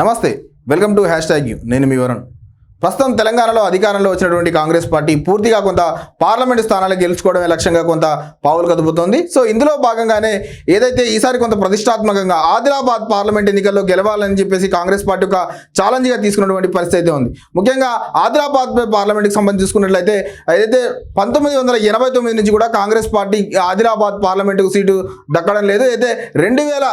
నమస్తే welcome to hashtag you నేను మీ వరుణ్. ప్రస్తుతం తెలంగాణలో అధికారంలో వచ్చినటువంటి కాంగ్రెస్ పార్టీ పూర్తిగా కొంత పార్లమెంటు స్థానాలు గెలుచుకోవడమే లక్ష్యంగా కొంత పావులు కదుపుతోంది. సో ఇందులో భాగంగానే ఏదైతే ఈసారి కొంత ప్రతిష్టాత్మకంగా ఆదిలాబాద్ పార్లమెంట్ ఎన్నికల్లో గెలవాలని చెప్పేసి కాంగ్రెస్ పార్టీ ఒక ఛాలెంజ్గా తీసుకున్నటువంటి పరిస్థితి అయితే ఉంది. ముఖ్యంగా ఆదిలాబాద్ పార్లమెంట్కి సంబంధించి చూసుకున్నట్లయితే ఏదైతే పంతొమ్మిది వందల ఎనభై తొమ్మిది నుంచి కూడా కాంగ్రెస్ పార్టీ ఆదిలాబాద్ పార్లమెంటుకు సీటు దక్కడం లేదు. అయితే రెండు వేల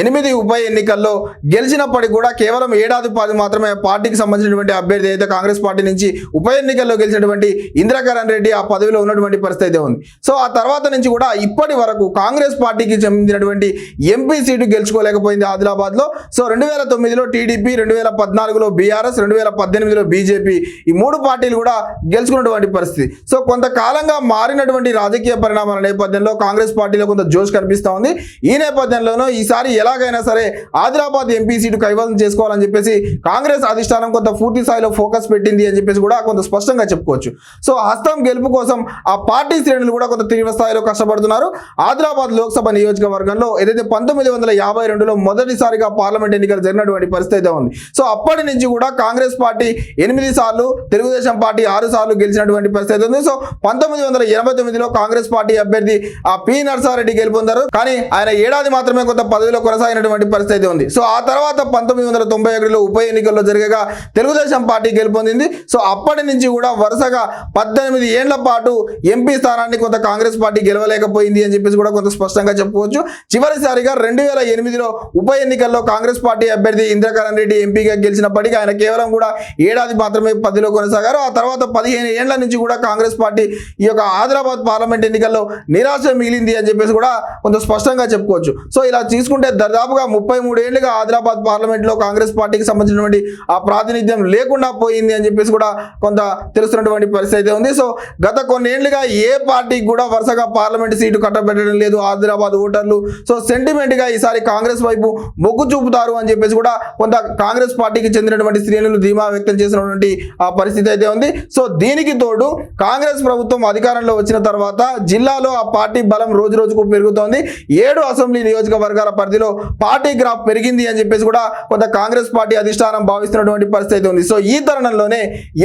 ఎనిమిది ఉప ఎన్నికల్లో గెలిచినప్పటికీ కూడా కేవలం ఏడాది పాది మాత్రమే పార్టీకి సంబంధించినటువంటి అభ్యర్థి అయితే కాంగ్రెస్ పార్టీ నుంచి ఉప ఎన్నికల్లో గెలిచినటువంటి ఇందిరాకరణ్ రెడ్డి ఆ పదవిలో ఉన్నటువంటి పరిస్థితి అయితే ఉంది. సో ఆ తర్వాత నుంచి కూడా ఇప్పటి వరకు కాంగ్రెస్ పార్టీకి చెందినటువంటి ఎంపీ సీటు గెలుచుకోలేకపోయింది ఆదిలాబాద్లో. సో రెండు వేల తొమ్మిదిలో టీడీపీ రెండు వేల పద్నాలుగులో బీఆర్ఎస్ రెండు వేల పద్దెనిమిదిలో బీజేపీ ఈ మూడు పార్టీలు కూడా గెలుచుకున్నటువంటి పరిస్థితి. సో కొంతకాలంగా మారినటువంటి రాజకీయ పరిణామాల నేపథ్యంలో కాంగ్రెస్ పార్టీలో కొంత జోష్ కనిపిస్తూ ఉంది. ఈ నేపథ్యంలోనూ ఈసారి ఎలాగైనా సరే ఆదిలాబాద్ ఎంపీ సీటు కైవసం చేసుకోవాలని చెప్పేసి కాంగ్రెస్ అధిష్టానం కొంత పూర్తి స్థాయిలో ఫోకస్ పెట్టింది అని చెప్పేసి కూడా కొంత స్పష్టంగా చెప్పుకోవచ్చు. సో హస్తం గెలుపు కోసం ఆ పార్టీ శ్రేణులు కూడా కొంత తీవ్ర స్థాయిలో కష్టపడుతున్నారు. ఆదిలాబాద్ లోక్సభ నియోజకవర్గంలో ఏదైతే పంతొమ్మిది వందల యాభై రెండులో మొదటిసారిగా పార్లమెంట్ ఎన్నికలు జరిగినటువంటి పరిస్థితి అయితే ఉంది. సో అప్పటి నుంచి కూడా కాంగ్రెస్ పార్టీ ఎనిమిది సార్లు తెలుగుదేశం పార్టీ ఆరు సార్లు గెలిచినటువంటి పరిస్థితి ఉంది. సో పంతొమ్మిది వందల ఎనభై తొమ్మిదిలో కాంగ్రెస్ పార్టీ అభ్యర్థి ఆ పి నర్సారెడ్డి గెలుపొందారు. కానీ ఆయన ఏడాది మాత్రమే కొంత పదవిలో కొనసాగినటువంటి పరిస్థితి ఉంది. సో ఆ తర్వాత పంతొమ్మిది వందల తొంభై ఒకటిలో ఉప ఎన్నికల్లో జరగగా తెలుగుదేశం పార్టీ గెలుపొందింది సో అప్పటి నుంచి కూడా వరుసగా పద్దెనిమిది ఏళ్ళ పాటు ఎంపీ స్థానాన్ని కొంత కాంగ్రెస్ పార్టీ గెలవలేకపోయింది అని చెప్పేసి కూడా కొంత స్పష్టంగా చెప్పుకోవచ్చు. చివరిసారిగా రెండు వేల ఎనిమిదిలో ఉప ఎన్నికల్లో కాంగ్రెస్ పార్టీ అభ్యర్థి ఇంద్రకరణ్ రెడ్డి ఎంపీగా గెలిచినప్పటికీ ఆయన కేవలం కూడా ఏడాది మాత్రమే పదిలో కొనసాగారు. ఆ తర్వాత పదిహేను ఏళ్ళ నుంచి కూడా కాంగ్రెస్ పార్టీ ఈ యొక్క ఆదిలాబాద్ పార్లమెంట్ ఎన్నికల్లో నిరాశ మిగిలింది అని చెప్పేసి కూడా కొంత స్పష్టంగా చెప్పుకోవచ్చు. సో ఇలా తీసుకుంటే దాదాపుగా ముప్పై మూడు ఏళ్ళుగా ఆదిలాబాద్ పార్లమెంట్లో కాంగ్రెస్ పార్టీకి సంబంధించినటువంటి ఆ ప్రాతినిధ్యం లేకుండా పోయింది అని చెప్పేసి కూడా కొంత తెలుస్తున్నటువంటి పరిస్థితి అయితే ఉంది. సో గత కొన్నేళ్ళుగా ఏ పార్టీకి కూడా వరుసగా పార్లమెంట్ సీటు కట్టబెట్టడం లేదు ఆదిలాబాద్ ఓటర్లు. సో సెంటిమెంట్గా ఈసారి కాంగ్రెస్ వైపు మొగ్గు చూపుతారు అని చెప్పేసి కూడా కొంత కాంగ్రెస్ పార్టీకి చెందినటువంటి శ్రేణులు ధీమా వ్యక్తం చేసినటువంటి ఆ పరిస్థితి అయితే ఉంది. సో దీనికి తోడు కాంగ్రెస్ ప్రభుత్వం అధికారంలో వచ్చిన తర్వాత జిల్లాలో ఆ పార్టీ బలం రోజు రోజుకు పెరుగుతోంది. ఏడు అసెంబ్లీ నియోజకవర్గాల పరిధిలో పార్టీ గ్రాఫ్ పెరిగింది అని చెప్పేసి కూడా కొంత కాంగ్రెస్ పార్టీ అధిష్టానం భావిస్తున్నటువంటి పరిస్థితి ఉంది. సో ఈ తరుణంలోనే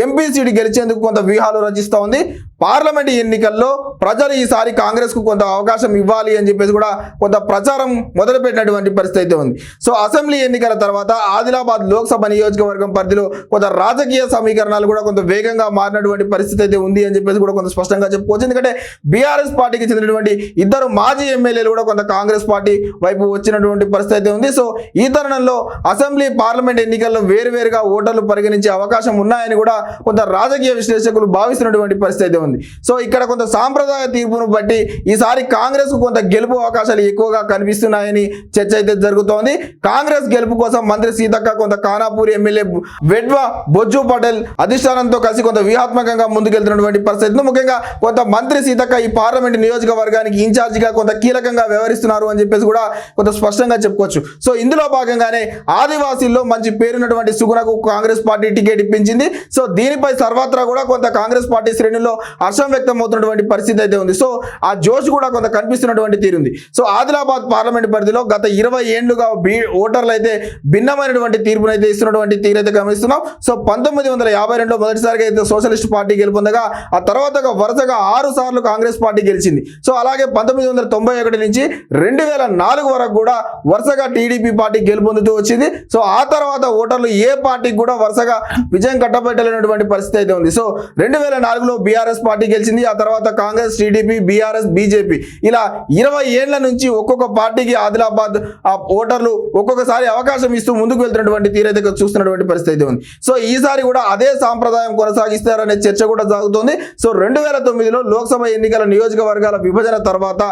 ఎంపీ సీటు గెలిచేందుకు కొంత వ్యూహాలు రచిస్తూ ఉంది. పార్లమెంట్ ఎన్నికల్లో ప్రజలు ఈసారి కాంగ్రెస్కు కొంత అవకాశం ఇవ్వాలి అని చెప్పేసి కూడా కొంత ప్రచారం మొదలుపెట్టినటువంటి పరిస్థితి అయితే ఉంది. సో అసెంబ్లీ ఎన్నికల తర్వాత ఆదిలాబాద్ లోక్సభ నియోజకవర్గం పరిధిలో కొంత రాజకీయ సమీకరణాలు కూడా కొంత వేగంగా మారినటువంటి పరిస్థితి అయితే ఉంది అని చెప్పేసి కూడా కొంత స్పష్టంగా చెప్పుకోవచ్చు. ఎందుకంటే బీఆర్ఎస్ పార్టీకి చెందినటువంటి ఇద్దరు మాజీ ఎమ్మెల్యేలు కూడా కొంత కాంగ్రెస్ పార్టీ వైపు వచ్చినటువంటి పరిస్థితి అయితే ఉంది. సో ఈ తరుణంలో అసెంబ్లీ పార్లమెంట్ ఎన్నికల్లో వేరువేరుగా ఓటర్లు పరిగణించే అవకాశం ఉన్నాయని కూడా కొంత రాజకీయ విశ్లేషకులు భావిస్తున్నటువంటి పరిస్థితి అయితే ఉంది. సో ఇక్కడ కొంత సాంప్రదాయ తీర్పును బట్టి ఈసారి కాంగ్రెస్ కొంత గెలుపు అవకాశాలు ఎక్కువగా కనిపిస్తున్నాయని చర్చ అయితే జరుగుతోంది. కాంగ్రెస్ గెలుపు కోసం మంత్రి సీతక్క కొంత కానాపూర్ ఎమ్మెల్యే వెడ్వా బొజ్జు పటేల్ అధిష్టానంతో కలిసి కొంత వ్యూహాత్మకంగా ముందుకెళ్తున్నటువంటి పరిస్థితులు ముఖ్యంగా కొంత మంత్రి సీతక్క ఈ పార్లమెంట్ నియోజకవర్గానికి ఇన్ఛార్జిగా కొంత కీలకంగా వ్యవహరిస్తున్నారు అని చెప్పేసి కూడా కొంత స్పష్టంగా చెప్పుకోవచ్చు. సో ఇందులో భాగంగానే ఆదివాసీల్లో మంచి పేరున్నటువంటి సుగుణకు కాంగ్రెస్ పార్టీ టికెట్ ఇప్పించింది. సో దీనిపై సర్వత్రా కూడా కొంత కాంగ్రెస్ పార్టీ శ్రేణుల్లో హర్షం వ్యక్తం అవుతున్నటువంటి పరిస్థితి అయితే ఉంది. సో ఆ జోష్ కూడా కొంత కనిపిస్తున్నటువంటి తీరుంది సో ఆదిలాబాద్ పార్లమెంట్ పరిధిలో గత ఇరవై ఏళ్ళుగా బీ ఓటర్లు అయితే భిన్నమైనటువంటి తీర్పును అయితే ఇస్తున్నటువంటి తీరు అయితే గమనిస్తున్నాం. సో పంతొమ్మిది వందల యాభై రెండులో మొదటిసారిగా అయితే సోషలిస్ట్ పార్టీ గెలుపొందగా ఆ తర్వాత వరుసగా ఆరు సార్లు కాంగ్రెస్ పార్టీ గెలిచింది. సో అలాగే పంతొమ్మిది వందల తొంభై ఒకటి నుంచి రెండు వేల నాలుగు వరకు కూడా వరుసగా టీడీపీ పార్టీ గెలుపొందుతూ వచ్చింది. సో ఆ తర్వాత ఓటర్లు ఏ పార్టీకి కూడా వరుసగా విజయం కట్టబెట్టలేనటువంటి పరిస్థితి అయితే ఉంది. సో రెండు వేల నాలుగులో బీఆర్ఎస్ పార్టీ గెలిచింది. ఆ తర్వాత కాంగ్రెస్ టీడీపీ బీఆర్ఎస్ బీజేపీ. ఇలా ఇరవై ఏళ్ళ నుంచి ఒక్కొక్క పార్టీకి ఆదిలాబాద్ ఆ ఓటర్లు ఒక్కొక్కసారి అవకాశం ఇస్తూ ముందుకు వెళ్తున్నటువంటి తీరైతే చూస్తున్నటువంటి పరిస్థితి అయితే ఉంది. సో ఈసారి కూడా అదే సాంప్రదాయం కొనసాగిస్తారనే చర్చ కూడా సాగుతోంది. సో రెండు వేల తొమ్మిదిలో లోక్సభ ఎన్నికల నియోజకవర్గాల విభజన తర్వాత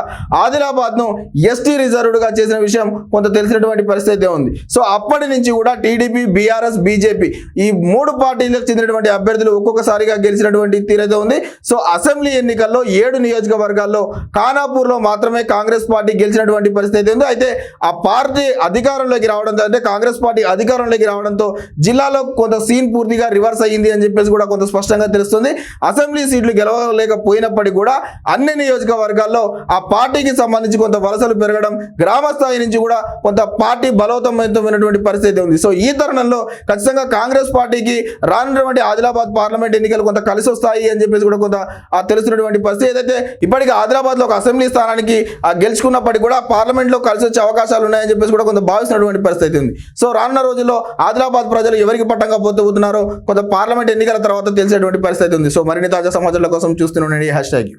ఆదిలాబాద్ను ఎస్టీ రిజర్వ్డ్గా చేసిన విషయం కొంత తెలిసినటువంటి పరిస్థితి ఉంది. సో అప్పటి నుంచి కూడా టీడీపీ బీఆర్ఎస్ బీజేపీ ఈ మూడు పార్టీలకు చెందినటువంటి అభ్యర్థులు ఒక్కొక్కసారిగా గెలిచినటువంటి తీరైతే ఉంది. సో అసెంబ్లీ ఎన్నికల్లో ఏడు నియోజకవర్గాల్లో ఖానాపూర్లో మాత్రమే కాంగ్రెస్ పార్టీ గెలిచినటువంటి పరిస్థితి ఉంది. అయితే ఆ పార్టీ అధికారంలోకి రావడంతో అంటే కాంగ్రెస్ పార్టీ అధికారంలోకి రావడంతో జిల్లాలో కొంత సీన్ పూర్తిగా రివర్స్ అయ్యింది అని చెప్పేసి కూడా కొంత స్పష్టంగా తెలుస్తుంది. అసెంబ్లీ సీట్లు గెలవలేకపోయినప్పటికీ కూడా అన్ని నియోజకవర్గాల్లో ఆ పార్టీకి సంబంధించి కొంత వలసలు పెరగడం గ్రామ స్థాయి నుంచి కూడా కొంత పార్టీ బలవంతమైనటువంటి పరిస్థితి ఉంది. సో ఈ తరుణంలో ఖచ్చితంగా కాంగ్రెస్ పార్టీకి రానున్నటువంటి ఆదిలాబాద్ పార్లమెంట్ ఎన్నికలు కొంత కలిసి వస్తాయి అని చెప్పేసి కూడా కొంత ఆ తెలుస్తున్నటువంటి పరిస్థితి ఏదైతే ఇప్పటికీ ఆదిలాబాద్లో ఒక అసెంబ్లీ స్థానానికి ఆ గెలుచుకున్నప్పటికీ కూడా పార్లమెంట్లో కలిసి వచ్చే అవకాశాలు ఉన్నాయని చెప్పేసి కూడా కొంత భావిస్తున్నటువంటి పరిస్థితి ఉంది. సో రానున్న రోజుల్లో ఆదిలాబాద్ ప్రజలు ఎవరికి పట్టంగా పోతున్నారో కొంత పార్లమెంట్ ఎన్నికల తర్వాత తెలిసేటువంటి పరిస్థితి ఉంది. సో మరిన్ని తాజా సమాచారాల కోసం చూస్తూనే హ్యాష్ ట్యాగ్